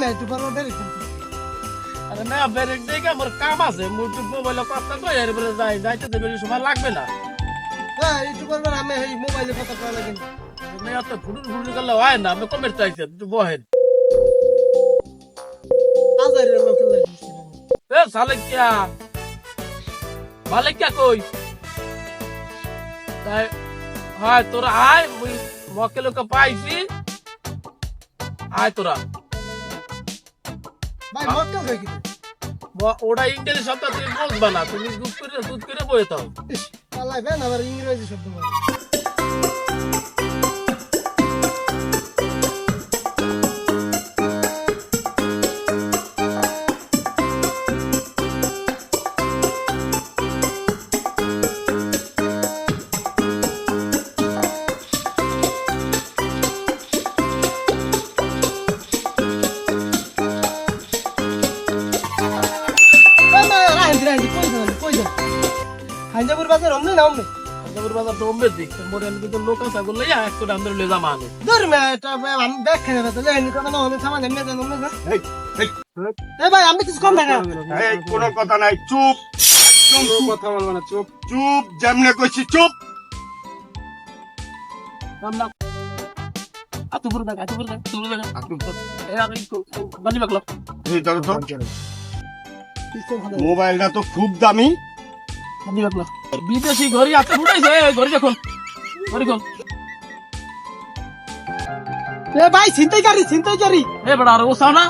আমি একটু পর কিন্তু আরে না ব্রেক দেখে আমার কাম আছে মুই তো মোবাইলে কথা কই এর পরে যাই যাইতে তো বেশি সময় লাগবে না। হ্যাঁ একটু পর আমি এই মোবাইলে কথা কয়া লাগে আমি এত ফুটুর ফুটুর করলে হয় না আমি কমের চাইছি তুই বহেন। হাজারের লোকের লাগে এ সালেকিয়া মালিকিয়া কই? তাই হয় তোরা আয় মুই মক্কেলকে পাইছি। আয় তোরা। ভাই কিন্তু ওটা ইংরেজি শব্দ তুমি বুঝবে না তুমি দুধ করে দুধ করে বয়ে তাও পালাই বেন আবার ইংরেজি শব্দ বলে। বাজার অমনি না অমনি তারপর বাজার তো অম্বের দিক মোরে আমি কিন্তু লোক আছে বললে একশো টাকা ধরে লেজা মানে দূর মে এটা আমি ব্যাগ খেয়ে তাহলে এনে কথা না অনেক সামান এমনি দেন অমনি এই, এই, ভাই আমি কিছু কম টাকা এই কোনো কথা নাই চুপ। চুপ কথা বলব না চুপ। চুপ যেমনে কইছি চুপ। আতু এ আর একটু বানি বাকলো। এই ধরো তো। মোবাইলটা তো খুব দামি। বানি বাকলো। বিদেশি ঘড়ি আছে ফুটাইছে ঘড়ি দেখুন ঘড়ি কোন এ ভাই ছিনতাইকারী ছিনতাইকারী এ বড় আর ও সানা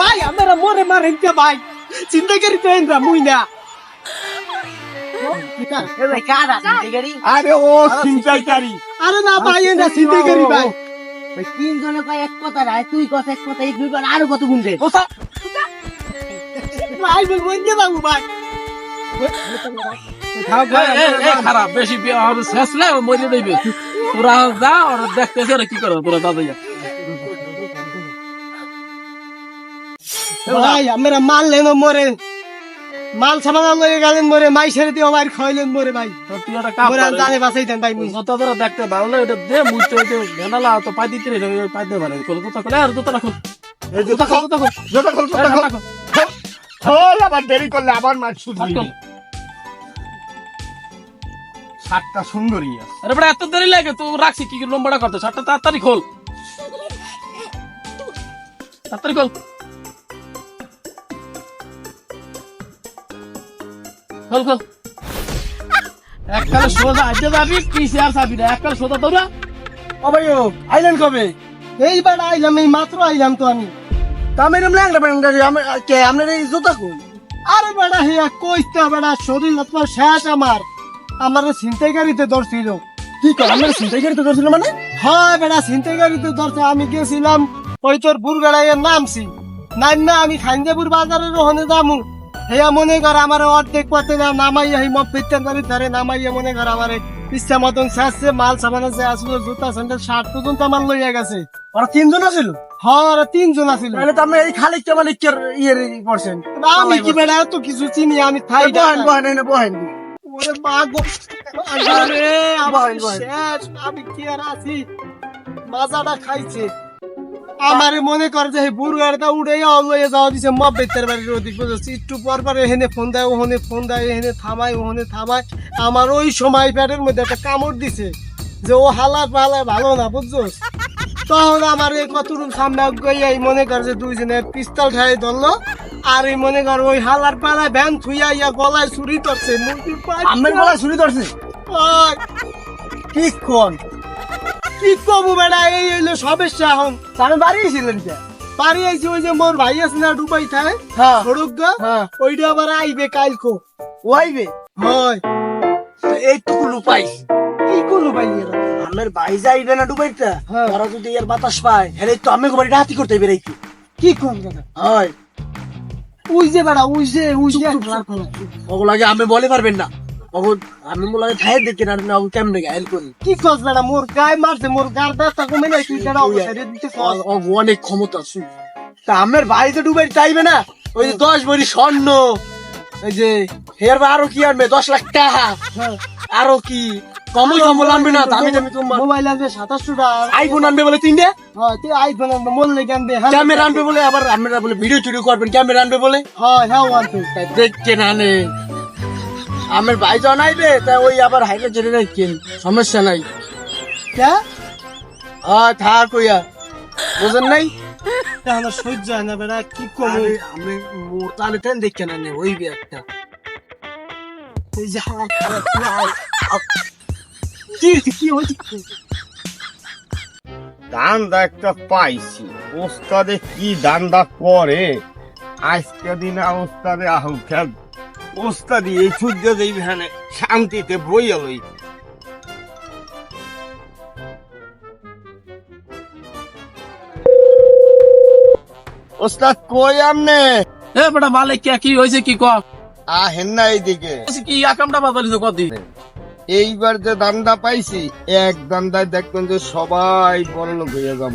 ভাই আমরা মোরে মারেন কে ভাই? ছিনতাইকারী তো এনরা মুই না। আরে ও চিন্তাইকারী আরে না ভাই এনরা ছিনতাইকারী ভাই। তিনজনে কয় এক কথা রায় তুই কত এক কথা এই দুই আরও কত গুনছে ভাই বল বইতে বাবু ভাই খারাপ বেশি শেষ না ও মরে দেবে তোরা যা আর দেখতেছে ওরা কি করে তোরা দাদা যা ভাই আমরা মারলেন ও মরে। মাল সামান লয়ে গেলেন মরে। মাই ছেড়ে দিয়ে আমার খাইলেন মরে ভাই। তুই কাম মরে কর জানে বাঁচাইতেন ভাই মুই। যত তোরা দেখতে ভালো লাগে এটা দে মুইতে ওই যে ভেনালা তো পাই দিতে রে পাই দে পারে কোন কথা কলে আর দুটো রাখো এই জুতা খোল জুতা খোল। জুতা খোল। খোল আবার দেরি করলে আবার মার শুধু সাতটা সুন্দরী আছে। আরে বড় এত দেরি লাগে তুই রাখছি কি লম্বাটা করতে সাতটা তাড়াতাড়ি খোল। তাড়াতাড়ি খোল। খোল খোল। এককালে সোজা আজকে যাবি পিসে আর যাবি না এককালে সোজা তোরা ও ভাই ও আইলেন কবে? এইবার আইলাম এই মাত্র আইলাম তো আমি। কামের ল্যাংটা ব্যাংটা আমি কে আপনার এই জুতা কোন আরে বেটা হিয়া কইতা বেটা শরীর তোমার শেষ আমার। আমার ছিনতাইকারীতে ধরছিল। কি কর আপনার চিন্তাই করে তো ধরছিল মানে? হয় বেটা ধরছে। আমি গেছিলাম ওই তোর বুরগাড়াইয়ে নামছি। নাই না আমি খাইন্দাপুর বাজারের ওখানে যামু। হেয়া মনে কর আমার অর্ধেক পথে না নামাইয়া এই মগ ফিরতেন বাড়ি ধরে নামাইয়া মনে কর আমার ইচ্ছা মতন শেষছে মাল সামান আছে আসলো জুতা স্যান্ডেল শার্ট পর্যন্ত আমার লইয়া গেছে। ওরা তিনজন আছিল? হ্যাঁ তিনজন আছিল। তাহলে তো আপনি এই খালিক কে মালিকের পড়ছেন আমি কি বেটা এত কিছু চিনি আমি থাই বহেন বহেন এনে বহেন। ওরে মা আরে আমার বল, বল। আমি কি আর আছি? মাজাটা খাইছে। আমার মনে কর যে বুড়গাড়টা উড়ে লয়ে যাওয়া দিছে মব বেতের বাড়ির ওদিক বুঝেছি একটু পর পর এখানে ফোন দেয় ওখানে ফোন দেয় এখানে থামায় ওখানে থামায়। আমার ওই সময় প্যাটের মধ্যে একটা কামড় দিছে যে ও হালাত পালায় ভালো না বুঝছোস? তখন আমার এই কতটুকু সামনে গিয়ে এই মনে কর যে দুইজনে পিস্তল ঠাই ধরলো আর এই মনে কর ওই হালার পালায় ভ্যান থুইয়া ইয়া গলায় ছুরি ধরছে। আমের গলায় ছুরি ধরছে? কি কোন? কি কবু বেড়া এই হইল সমস্যা এখন আমি বাড়ি ছিলেন কে? পারি আইছি ওই যে মোর ভাই আছে না ডুবাই থাকে হ্যাঁ। সড়ক গা হ্যাঁ। ওইটা আবার আইবে কালকো। ওয়াইবে হয়। এইটুকু লুপাই কি করল ভাই এরা? আমের ভাই যাইবে না ডুবাইটা হ্যাঁ। ওরা যদি এর বাতাস পায় হেলে তো আমি বাড়িটা হাতি করতে বেরাইছি কি কোন দাদা হয়। ওই যে বেড়া ওই যে ওই যে খেলা। ওগুলাকে আমি বলে পারবেন না। ওগুলো আমি বলে খাই দেখি না না কেমনে গায়েল করি। কি কস বেড়া মোর গায়ে মারছে মোর গার ব্যথা কমে নাই তুই ও অনেক ক্ষমতা শুন তা আমের ভাই তো ডুবাই চাইবে না? ওই যে দশ ভরি স্বর্ণ এই যে হের আরও কি আনবে? দশ লাখ টাকা। হ্যাঁ। আরও কি? কমল কমল আনবে না দামি দামি তোমার। মোবাইল আনবে সাতাশশো টাকা আইফোন আনবে বলে তিনটে? হয় তুই আইফোন আনবে মরলে আনবে হ্যাঁ। ক্যামেরা আনবে বলে আবার আমরা বলে ভিডিও করবেন ক্যামেরা আনবে বলে? হয় হ্যাঁ আনবে দেখতে না নে। আমার ভাই যখন আইবে তা ওই আবার হাইলে চলে রাখেন সমস্যা নাই। হ্যাঁ থাক ওইয়া। বুঝেন নাই? আমার সহ্য হয় না কি করব? আমি মোতালে তেন দেখতে না নে ওই একটা। কি কি হয়েছে? দান্দা একটা পাইছি। ওস্তাদে কি দান্দা করে আজকে দিনে ওস্তাদে আহুখান ওস্তাদি এই সূর্য যেইখানে শান্তিতে বইয়া লই। ওস্তাদ কই আমনে? এ বেটা মালিক কে কি হয়েছে কি কর? আহেন না এইদিকে। কি আকামটা বাদালিস কদি এইবার যে দান্দা পাইছি এক দান্দায় দেখবেন যে সবাই বড় লোক হয়ে যাব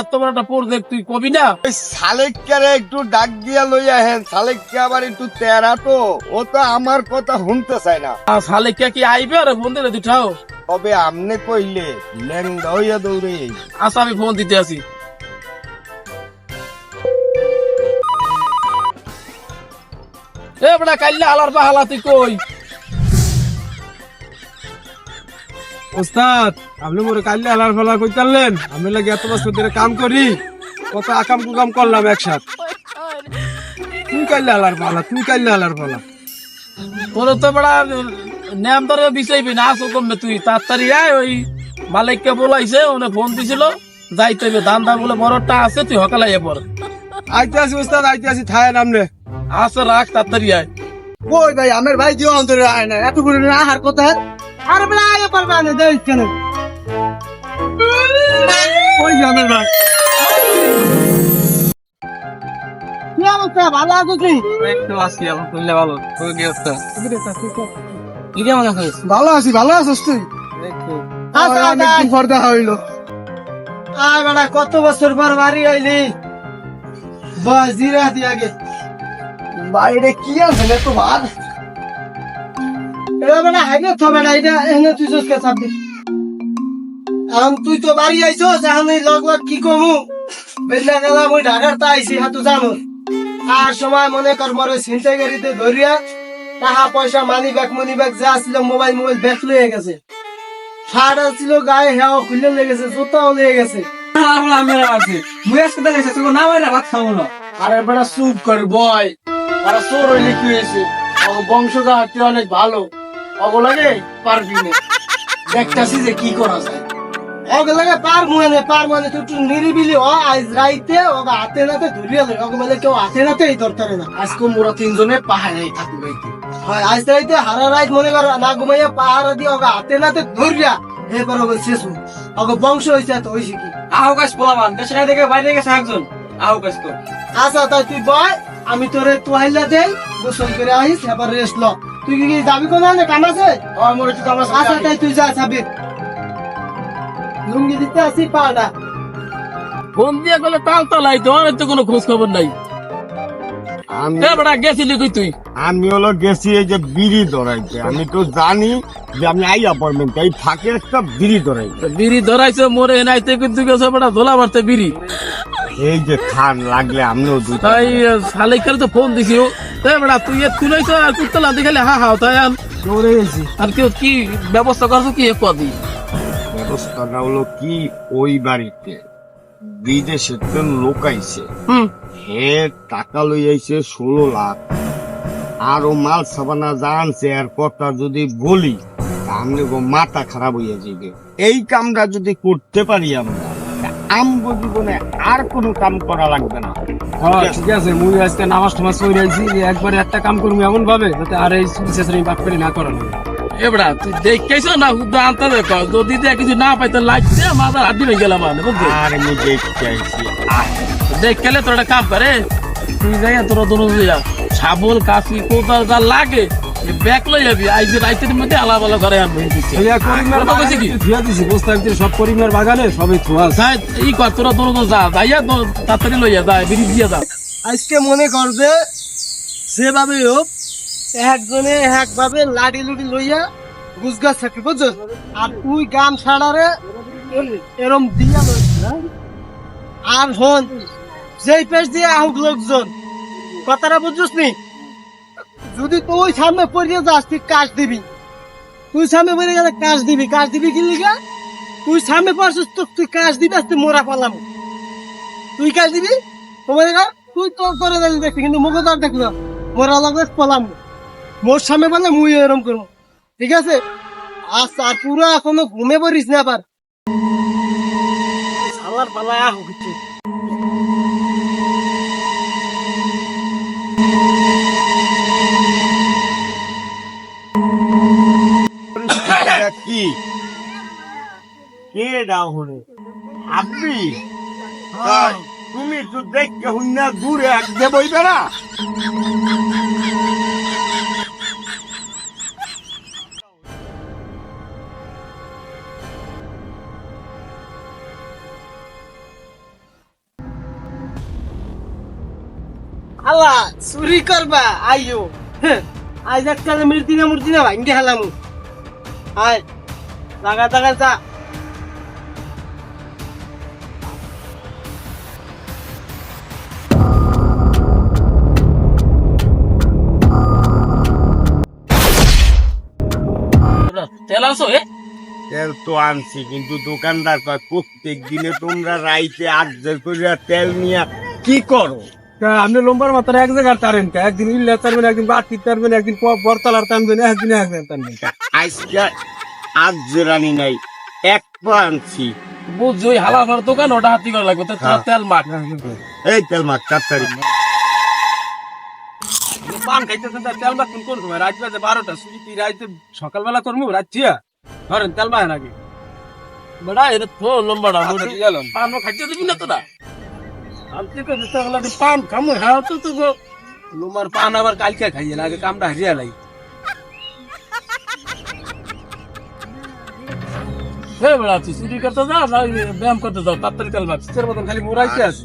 এত বড় একটা তুই কবি না? ওই সালেককারে একটু ডাক দিয়া লইয়া হেন সালেককে আবার একটু তেরা তো ও তো আমার কথা শুনতে চায় না। আর কে কি আইবে? আরে ফোন দিলে দুঠাও তবে আমনে কইলে ল্যাংদা হইয়া দৌড়ে আচ্ছা আমি ফোন দিতে আসি। এ বেটা কাইলে হালার পা হালা তুই কই? ওস্তাদ আপনি মোরে কাল্লে হালার ফালা কইতালেন। আমি লাগে এত বছর ধরে কাম করি কত আকাম কুকাম করলাম একসাথ। তুই কাল্লে হালার ফালা তুই কাল্লে হালার ফালা তোর তো বেড়া নাম ধরে বিচাইবি না আসো কমবে তুই? তাড়াতাড়ি আয় ওই মালিককে বলাইছে ওনে ফোন দিছিল। যাইতে হবে দান্দা বলে বড়টা আছে তুই হকালাই পর আইতে আসি ওস্তাদ আইতে আসি থায় নামনে আসো রাখ তাড়াতাড়ি আয়। ওই ভাই আমার ভাই দিও অন্তরে আয় না এত করে না আহার কথা আর বেলা আগে দেখ কেন? ওই যে ভাই। কি অবস্থা? ভালো আছো কি? একটু আসি আলহামদুলিল্লাহ ভালো। কি অবস্থা? কি কেমন আছিস? ভালো আছি ভালো আছিস তুই? অনেকদিন পর দেখা হইল। আয় বেটা কত বছর পর বাড়ি আইলি? বস জিরা দি আগে বাইরে কি আছে তো ভাত? এটা বেটা বেটা এটা এনে তুই এখন তুই তো বাড়ি আইছস এখন এই লগ লগ কি কমু? বেলা গেলা মই ঢাকার তা আইছি হাতু জানো আর সময় মনে কর মরে গাড়িতে ধরিয়া টাকা পয়সা মানি ব্যাগ মনি ব্যাগ যা ছিল মোবাইল মোবাইল ব্যাগ লয়ে গেছে। শার্ট ছিল গায়ে হেওয়া খুলে লেগেছে জুতাও লেগে গেছে। আরে বেটা চুপ কর বয়। তারা চোর হইলে কি হয়েছে? অনেক ভালো। অগ লাগে পারবি না। দেখতাছি যে কি করা যায়। ওকে লাগে পার মুয়ানে পার মুয়ানে তুই একটু নিরিবিলি হ আজ রাইতে ওকে হাতে নাতে ধরিয়া লই। ওকে বলে কেউ হাতে নাতে এই ধরতারে না। আজকে মোরা তিনজনে পাহাড়ে থাকি বাইতে হয় আজ রাইতে হারা রাইত মনে কর না ঘুমাইয়া পাহাড় দিয়ে ওকে হাতে নাতে ধরিয়া এবার ওকে শেষ। ওকে বংশ হয়েছে এত হয়েছে কি? আহো কাজ পোলাবান দেশে থেকে বাইরে গেছে একজন। আহো কাজ কর। আচ্ছা তাই তুই বয় আমি তোরে তোয়াইলা দেই গোসল করে আইস এবার রেস্ট ল। তুই কি দাবি কোন না কাম আছে আমার মোরে তো আমার আচ্ছা তাই তুই যা সাবির লুঙ্গি দিতে আসি পাড়া ফোন দিয়ে গেলে তাল তালাই তো আমার তো কোনো খোঁজ খবর নাই। আমি এ বেটা গেছিলি কই তুই? আমি হলো গেছি এই যে বিড়ি ধরাইতে। আমি তো জানি যে আমি আই অ্যাপার্টমেন্ট এই ফাঁকে একটা বিড়ি ধরাইতে। বিড়ি ধরাইছে মোরে এনাইতে কিন্তু গেছে বেটা ধোলা মারতে বিড়ি। এই যে খান লাগলে আমিও দুই তাই শালিকারে তো ফোন দিছি ও এ তুই এত আর কুত্তলা দেখালে হা হা তাই দৌড়ে গেছি। আর কেউ কি ব্যবস্থা করছ কি কদি ব্যবস্থাটা হলো কি ওই বাড়িতে? বিদেশের তো লোক আইছে। হে টাকা লই আইছে ষোলো লাখ। আর ও মাল সাবানা জানছে আর কথা যদি বলি তাহলে গো মাথা খারাপ হইয়া যাবে এই কামটা যদি করতে পারি আমরা আমগো জীবনে আর কোনো কাম করা লাগবে না। হ্যাঁ ঠিক আছে। মুই আজকে নামাজ টামাজ করে আইছি একবারে একটা কাম করব এমন ভাবে যাতে আর এই বিশেষ বাপ করে না করানো। এবড়া তুই দেখেছ না হুদ্দা আনতে দেখ যদি দেখ কিছু না পাই তো লাগছে মাথার হাড্ডি ভেঙে গেলাম মানে বুঝলি? আরে মুই দেখতে আইছি। দেখ গেলে তোর একটা কাম করে তুই যাই তোরা যা ছাবল কাশি কোথাও যা লাগে ব্যাগ লই যাবি আইজি রাইতের মধ্যে আলাদা আলাদা ঘরে আনব দিচ্ছে করিমের কথা কি? বাগানে ধুয়া দিছি বস্তা ভিতরে সব করিমের বাগানে সবই থোয়া আছে। যাই ই কর তোরা যা যাইয়া তাড়াতাড়ি লইয়া যা বিড়ি দিয়া যা আজকে মনে কর যে যেভাবে হোক একজনে একভাবে লাঠি লুটি লইয়া গুজগাছ থাকবে বুঝছ আর তুই গান ছাড়ারে এরম দিয়া হ্যাঁ? আর হন যেই পেশ দিয়ে আহুক লোকজন কথাটা বুঝছিস নি যদি তুই সামনে পড়িয়ে যাস, তুই কাজ দিবি। তুই সামনে পড়ে গেলে কাজ দিবি। কাজ দিবি কি লিগা তুই সামনে পড়ছিস তো, তুই কাজ দিবি তুই মোরা পালাম তুই কাজ দিবি? তোমার তুই তো করে যাবি দেখবি কিন্তু মুখে তো না। মোরা লাগবে পালাম মোর সামনে পালে মুই এরম করব। ঠিক আছে? আর পুরো এখনও ঘুমে পড়িস না আবার। সালার পালায় আহ কি? কে ডাও হলে আপনি? তা তুমি তো দেখতে হই না দূরে আগে বইবে না? আল্লাহ চুরি করবা আইও হ্যাঁ, আজ এককালে মূর্তি না মূর্তি না ভাঙ্গে হেলাম আয়। লাগা লাগা যা। তেল আনছো এ? তেল তো আনছি কিন্তু দোকানদার কয় প্রত্যেক দিনে তোমরা রাইতে আটদের করিয়া তেল নিয়ে কি করো? তা আপনি লম্বার মাথার এক জায়গায় টারেন কা? একদিন ইল্লা টানবেন একদিন বাটি টানবেন একদিন বরতলার টানবেন একদিন এক জায়গায় টানবেন। আজকে আজ রানি নাই এক পা আনছি। বুঝছি ওই হালা ফার দোকান ওটা হাতি করা লাগবে তো হ্যাঁ। তেল মাখ। এই তেল মাছ তাড়াতাড়ি পান তেল কোন রাত বাজে বারোটা রাইতে সকালবেলা করব রাত থিয়া ধরেন তেল মাখেন আগে বড়া এটা তো লম্বাটা আচ্ছা, ঠিক আছে। পান খাইতে দিবি না তোরা? আমি তো পান খামু হ্যাঁ তো তো লোমার পান আবার কালকে খাইয়ে আগে কামটা হারিয়া লাই। হে বড়া তুই চুরি করতে যাও না ব্যায়াম করতে যাও তাড়াতাড়ি তেল মাখ তোর মতন খালি মোরাইতে আছে।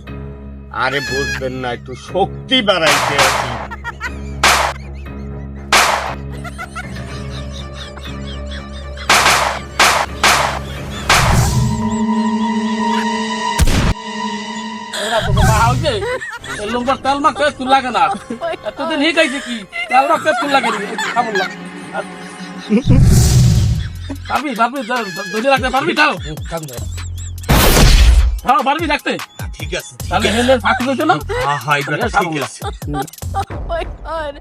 আরে বুঝবেন না একটু শক্তি বাড়াইতে আছি। লম্বার তেল মাখ তুই লাগে না। এতদিন হি খাইছে কি? তেল মাখ তুই লাগে খাব না। পারবি পারবি ধরে রাখতে পারবি তাও হ্যাঁ পারবি রাখতে। ঠিক আছে তাহলে হেলে ফাঁকি হয়েছে না? আহা এটা ঠিক আছে। Oh my god.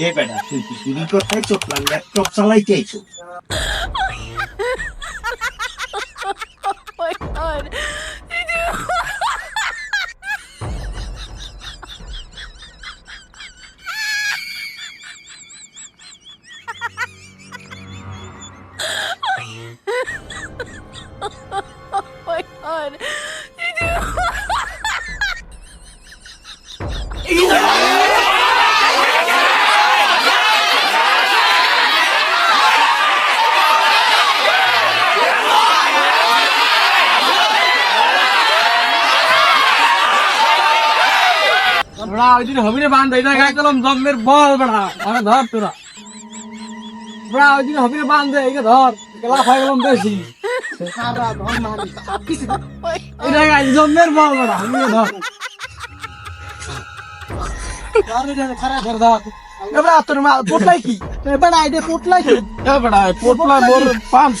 এ বেটা তুই কি চুরি করতে চোখ ল্যাপটপ চালাইতে আইছো? বড়া ওই দিন হবিরে বান দেই না গায়ে কলম জন্মের বল বড়া। আরে ধর তোরা। বড়া ওই দিন হবিরে বান দে এইকে ধর গলা খাই গেলাম বেশি। এটা গাছ জন্মের বল বড় আমিও ধর। তোর মা পোটলাই কি? আইডে পোটলাই বেটা মোর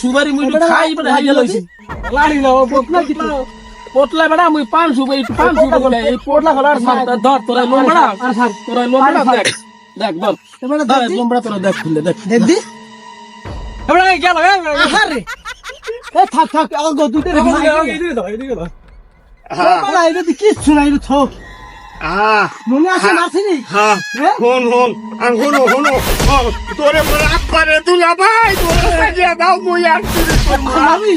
সুবারি মুই খাই বেটা হাইয়া লইছি। লাড়ি না পোটলাই কি পোটলা বেটা মুই পান সুবারি একটু পান সুবারি বলে এই পোটলা সার ধর তোরা লোম বেটা আর স্যার তোরা লোম বেটা দেখ দেখ ধর। ধর লোম বেটা তোরা দেখ খুলে দেখ। দেখ দি। এবার গেল আরে এ থাক থাক আগো গো দুইটা রেখে এদিকে দাও এদিকে দাও বাবা এটা তো কিচ্ছু নাই এটা মনে আছে মারছিনি হ্যাঁ হন হন আর হনো হনো তোরে বলে আপারে দুলা ভাই তোরে দাও মুই আর চুরি করব না। আমি